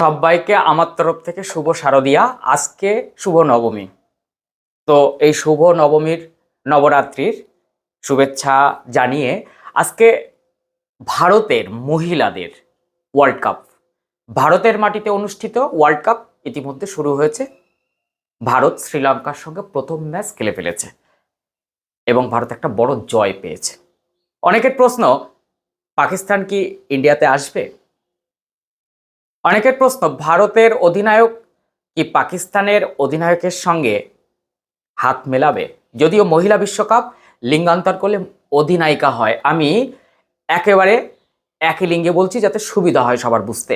সবাইকে আমার তরফ থেকে শুভ শারদিয়া। আজকে শুভ নবমী। তো এই শুভ নবমীর নবরাত্রির শুভেচ্ছা জানিয়ে আজকে ভারতের মহিলাদের ওয়ার্ল্ড কাপ ভারতের মাটিতে অনুষ্ঠিত ওয়ার্ল্ড কাপ ইতিমধ্যে শুরু হয়েছে। ভারত শ্রীলঙ্কার সঙ্গে প্রথম ম্যাচ খেলে ফেলেছে। এবং ভারত একটা বড় জয় পেয়েছে। অনেকের প্রশ্ন, পাকিস্তান কি ইন্ডিয়াতে আসবে? অনেকের প্রশ্ন, ভারতের অধিনায়ক কি পাকিস্তানের অধিনায়কের সঙ্গে হাত মেলাবে? যদিও মহিলা বিশ্বকাপ লিঙ্গান্তর করলে অধিনায়িকা হয়, আমি একেবারে একই লিঙ্গে বলছি যাতে সুবিধা হয় সবার বুঝতে।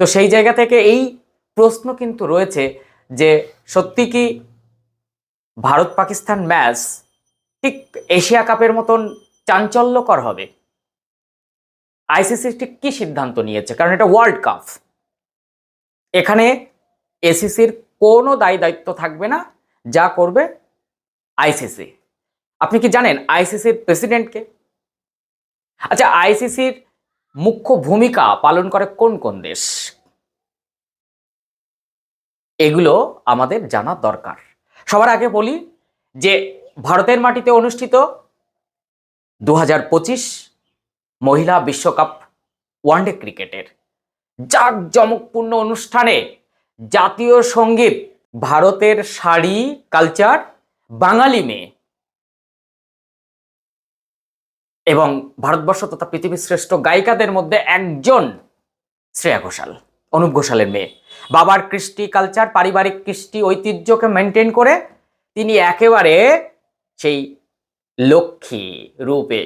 তো সেই জায়গা থেকে এই প্রশ্ন কিন্তু রয়েছে যে, সত্যি কি ভারত পাকিস্তান ম্যাচ ঠিক এশিয়া কাপের মতন চাঞ্চল্যকর হবে? আইসিসি ঠিক কি সিদ্ধান্ত নিয়েছে? কারণ এটা ওয়ার্ল্ড কাপ এখানে এসিসির কোনো দায় দায়িত্ব থাকবে না, যা করবে আইসিসি। আপনি কি জানেন আইসিসির প্রেসিডেন্টকে আচ্ছা আইসিসির মুখ্য ভূমিকা পালন করে কোন কোন দেশ? এগুলো আমাদের জানা দরকার। সবার আগে বলি যে ভারতের মাটিতে অনুষ্ঠিত দু হাজার পঁচিশ মহিলা বিশ্বকাপ ওয়ানডে ক্রিকেটের জাঁকজমকপূর্ণ অনুষ্ঠানে জাতীয় সংগীত, ভারতের শাড়ি, কালচার, বাঙালি মেয়ে এবং ভারতবর্ষ তথা পৃথিবীর শ্রেষ্ঠ গায়িকাদের মধ্যে একজন শ্রেয়া ঘোষাল, অনুপ ঘোষালের মেয়ে। বাবার কৃষ্টি কালচার, পারিবারিক কৃষ্টি ঐতিহ্যকে মেনটেন করে তিনি একেবারে সেই লক্ষ্মী রূপে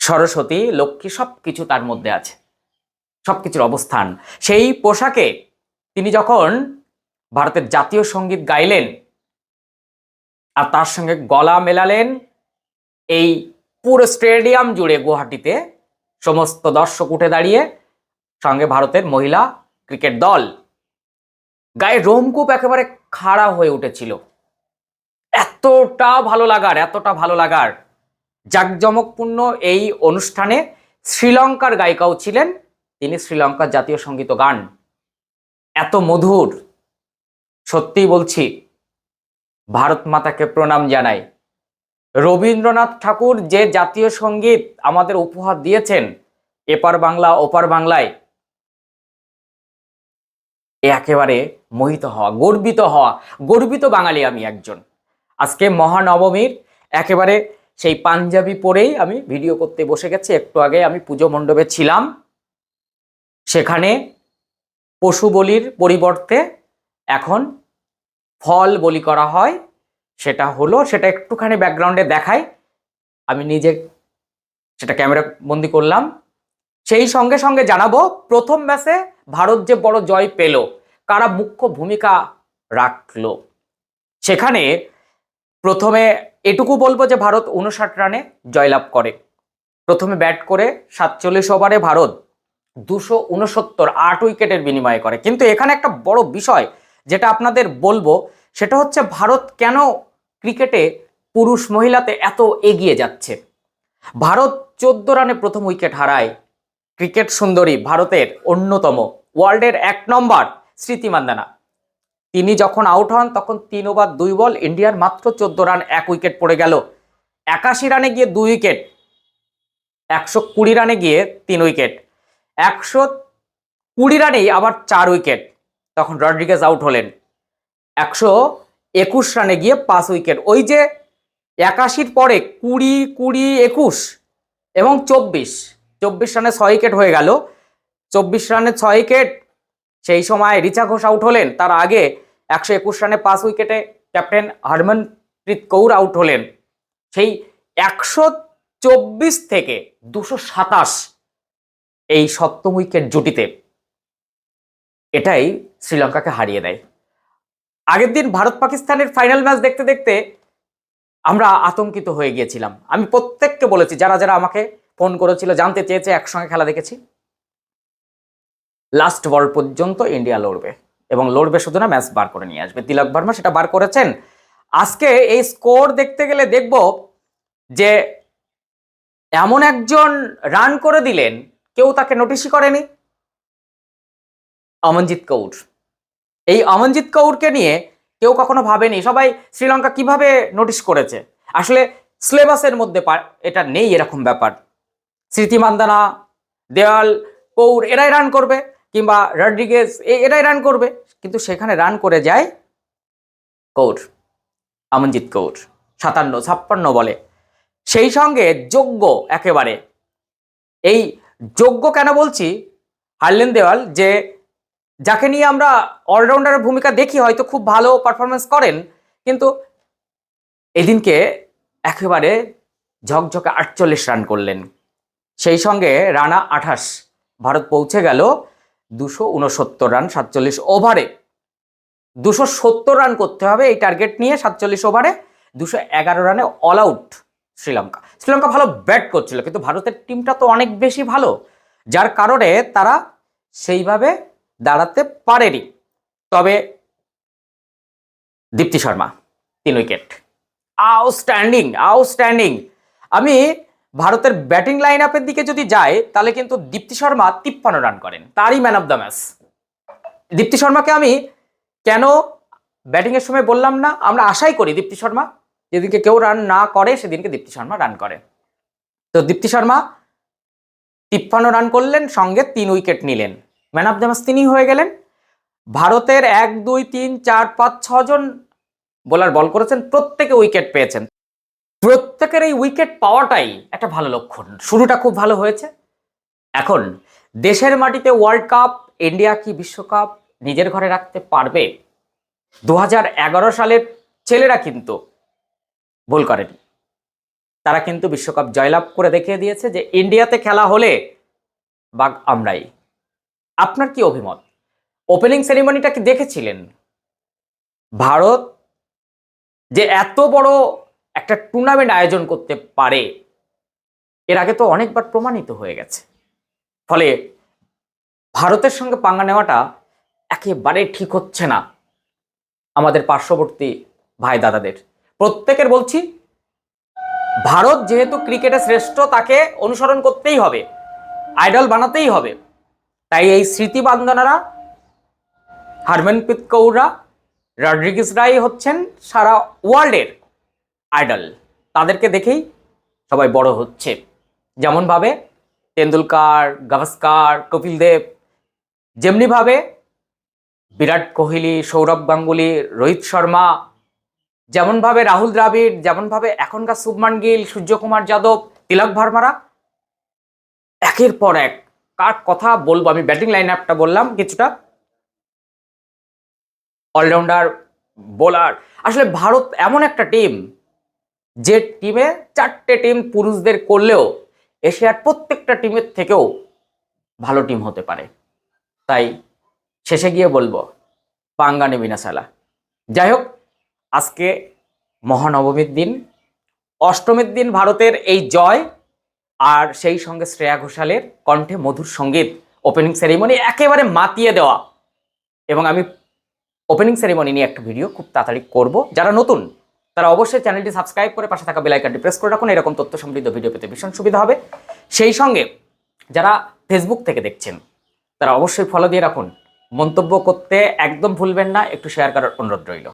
সরস্বতী, লক্ষ্মী সব কিছু তার মধ্যে আছে। সব কিছুর অবস্থান। সেই পোশাকে তিনি যখন ভারতের জাতীয় সংগীত গাইলেন আর তার সঙ্গে গলা মেলালেন, এই পুরো স্টেডিয়াম জুড়ে গুয়াহাটিতে সমস্ত দর্শক উঠে দাঁড়িয়ে সঙ্গে ভারতের মহিলা ক্রিকেট দল গায়ে রোমকূপ একেবারে খাড়া হয়ে উঠেছিল। এতটা ভালো লাগার, এতটা ভালো লাগার জাঁকজমকপূর্ণ এই অনুষ্ঠানে শ্রীলঙ্কার গায়িকাও ছিলেন। তিনি শ্রীলঙ্কার জাতীয় সংগীত গান। এত মধুর সত্যি বলছি, ভারত মাতাকে প্রণাম জানাই। রবীন্দ্রনাথ ঠাকুর যে জাতীয় সংগীত আমাদের উপহার দিয়েছেন, এপার বাংলা, ওপার বাংলায়, এ একেবারে মোহিত হওয়া, গর্বিত হওয়া, গর্বিত বাঙালি আমি একজন। আজকে মহানবমীর একেবারে সেই পাঞ্জাবি পরেই আমি ভিডিও করতে বসে গেছি। একটু আগে আমি পুজো মণ্ডপে ছিলাম। সেখানে পশু বলির পরিবর্তে এখন ফল বলি করা হয়। সেটা হলো, সেটা একটুখানি ব্যাকগ্রাউন্ডে দেখাই। আমি নিজে সেটা ক্যামেরা বন্দি করলাম। সেই সঙ্গে সঙ্গে জানাব, প্রথম ম্যাচে ভারত যে বড় জয় পেল, কারা মুখ্য ভূমিকা রাখল? সেখানে প্রথমে এটুকু বলব যে ভারত উনষাট রানে জয়লাভ করে। প্রথমে ব্যাট করে সাতচল্লিশ ওভারে ভারত দুশো উনসত্তর আট উইকেটের বিনিময়ে করে। কিন্তু এখানে একটা বড় বিষয় যেটা আপনাদের বলব, সেটা হচ্ছে ভারত কেন ক্রিকেটে পুরুষ মহিলাতে এত এগিয়ে যাচ্ছে? ভারত চোদ্দ রানে প্রথম উইকেট হারায় ক্রিকেট সুন্দরী ভারতের অন্যতম ওয়ার্ল্ডের এক নম্বর স্মৃতি মান্দানা। তিনি যখন আউট হন, তখন তিন ওভার দুই বল, ইন্ডিয়ার মাত্র চোদ্দ রান, এক উইকেট পড়ে গেল। একাশি রানে গিয়ে দুই উইকেট, একশো কুড়ি রানে গিয়ে তিন উইকেট, একশো কুড়ি রানেই আবার চার উইকেট, তখন রড্রিগেজ আউট হলেন। একশো একুশ রানে গিয়ে পাঁচ উইকেট। ওই যে একাশির পরে কুড়ি কুড়ি, একুশ এবং চব্বিশ চব্বিশ রানে ছয় উইকেট হয়ে গেল। চব্বিশ রানে ছয় উইকেট সেই সময় রিচা ঘোষ আউট হলেন। তার আগে একশো একুশ রানে পাঁচ উইকেটে ক্যাপ্টেন হরমনপ্রীত কৌর আউট হলেন। সেই একশো চব্বিশ থেকে দুশো সাতাশ এই সপ্তম উইকেট জুটিতে এটাই শ্রীলঙ্কাকে হারিয়ে দেয়। আগের দিন ভারত পাকিস্তানের ফাইনাল ম্যাচ দেখতে দেখতে আমরা আতঙ্কিত হয়ে গিয়েছিলাম। আমি প্রত্যেককে বলেছি, যারা যারা আমাকে ফোন করেছিল, জানতে চেয়েছে, একসঙ্গে খেলা দেখেছি। লাস্ট বল পর্যন্ত ইন্ডিয়া লড়বে এবং লড়বে শুধু না ম্যাচ বার করে নিয়ে আসবে। তিলক ভার্মা সেটা বার করেছেন। আজকে এই স্কোর দেখতে গেলে দেখব যে এমন একজন রান করে দিলেন, কেউ তাকে নোটিশই করেনি। অমনজিৎ কৌর। এই অমনজিৎ কৌরকে নিয়ে কেউ কখনো ভাবেনি, সবাই শ্রীলঙ্কা কীভাবে নোটিশ করেছে? আসলে সিলেবাসের মধ্যে এটা নেই এরকম ব্যাপার। স্মৃতি মান্দানা দেওয়াল কৌর, এরাই রান করবে। কিংবা রড্রিগেজ এরাই রান করবে। কিন্তু সেখানে রান করে যায় কৌর, আমনজিৎ কৌর, সাতান্ন, ছাপ্পান্ন বলে। সেই সঙ্গে যোগ্য একেবারে। এই যোগ্য কেন বলছি? হারলেন দেওয়াল যে, যাকে নিয়ে আমরা অলরাউন্ডারের ভূমিকা দেখি, হয়তো খুব ভালো পারফরমেন্স করেন, কিন্তু এদিনকে একেবারে ঝকঝকে আটচল্লিশ রান করলেন। সেই সঙ্গে রানা আঠাশ, ভারত পৌঁছে গেল দুশো উনসত্তর রান সাতচল্লিশ ওভারে দুশো সত্তর রান করতে হবে এই টার্গেট নিয়ে, সাতচল্লিশ ওভারে দুশো এগারো রানে অল আউট শ্রীলঙ্কা। শ্রীলঙ্কা ভালো ব্যাট করছিল, কিন্তু ভারতের টিমটা তো অনেক বেশি ভালো, যার কারণে তারা সেইভাবে দাঁড়াতে পারেনি। তবে দীপ্তি শর্মা, তিন উইকেট আউটস্ট্যান্ডিং আউটস্ট্যান্ডিং আমি ভারতের ব্যাটিং লাইন আপের দিকে যদি যায়, তাহলে কিন্তু দীপ্তি শর্মা তিপ্পান্ন রান করেন। তারই man of the match Deepti শর্মাকে আমি কেন ব্যাটিংয়ের সময় বললাম না, আমরা আশাই করি দীপ্তি শর্মা। যেদিনকে কেউ রান না করে, সেদিনকে দীপ্তি শর্মা রান করে। তো দীপ্তি শর্মা তিপ্পান্ন রান করলেন, সঙ্গে তিন উইকেট নিলেন। ম্যান অফ দ্য ম্যাচ তিনি হয়ে গেলেন। ভারতের এক, দুই, তিন, চার, পাঁচ, ছজন বোলার বল করেছেন, প্রত্যেকে উইকেট পেয়েছেন। প্রত্যেকের এই উইকেট পাওয়াটাই একটা ভালো লক্ষণ। শুরুটা খুব ভালো হয়েছে। এখন, দেশের মাটিতে ওয়ার্ল্ড কাপ ইন্ডিয়া কি বিশ্বকাপ নিজের ঘরে রাখতে পারবে? দু হাজার এগারো সালের ছেলেরা কিন্তু ভুল করেনি। তারা কিন্তু বিশ্বকাপ জয়লাভ করে দেখিয়ে দিয়েছে যে ইন্ডিয়াতে খেলা হলে বাঘ আমরাই। আপনার কি অভিমত? ওপেনিং সেরিমনিটা কি দেখেছিলেন? ভারত যে এত বড় একটা টুর্নামেন্ট আয়োজন করতে পারে। এর আগে তো অনেকবার প্রমাণিত হয়ে গেছে। ফলে ভারতের সঙ্গে পাঙ্গা নেওয়াটা একেবারে ঠিক হচ্ছে না আমাদের পার্শ্ববর্তী ভাই দাদাদের। প্রত্যেকের বলছি, ভারত যেহেতু ক্রিকেটে শ্রেষ্ঠ, তাকে অনুসরণ করতেই হবে আইডল বানাতেই হবে। তাই এই স্মৃতি বান্দনারা, হারমনপ্রীত কৌররা রড্রিগিসরাই হচ্ছেন সারা ওয়ার্ল্ডের আইডল। তাদেরকে দেখেই সবাই বড় হচ্ছে। যেমনভাবে তেন্ডুলকার গাভাস্কার, কপিল দেব, যেমনিভাবে বিরাট কোহলি, সৌরভ গাঙ্গুলি, রোহিত শর্মা, যেমনভাবে রাহুল দ্রাবিড়, যেমনভাবে এখনকার শুভমান গিল, সূর্যকুমার যাদব, তিলক ভার্মারা, একের পর এক। কার কথা বলব? আমি ব্যাটিং লাইন আপটা বললাম কিছুটা। অলরাউন্ডার বোলার আসলে ভারত এমন একটা টিম যে টিমে চারটে টিম পুরুষদের করলেও এশিয়ার প্রত্যেকটা টিমের থেকেও ভালো টিম হতে পারে। তাই শেষে গিয়ে বলব, পাঙ্গানে বিনাশালা যাই হোক, আজকে মহানবমীর দিন, অষ্টমীর দিন ভারতের এই জয় আর সেই সঙ্গে শ্রেয়া ঘোষালের কণ্ঠে মধুর সংগীত ওপেনিং সেরিমনি একেবারে মাতিয়ে দেওয়া। এবং আমি ওপেনিং সেরিমনি নিয়ে একটা ভিডিও খুব তাড়াতাড়ি করব। যারা নতুন তারা অবশ্যই চ্যানেলটি সাবস্ক্রাইব করে পাশে থাকা বেলাইকানটি প্রেস করে রাখুন। এরকম তথ্য সমৃদ্ধ ভিডিও পেতে ভীষণ সুবিধা হবে। সেই সঙ্গে যারা ফেসবুক থেকে দেখছেন, তারা অবশ্যই ফলো দিয়ে রাখুন। মন্তব্য করতে একদম ভুলবেন না, একটু শেয়ার করার অনুরোধ রইল।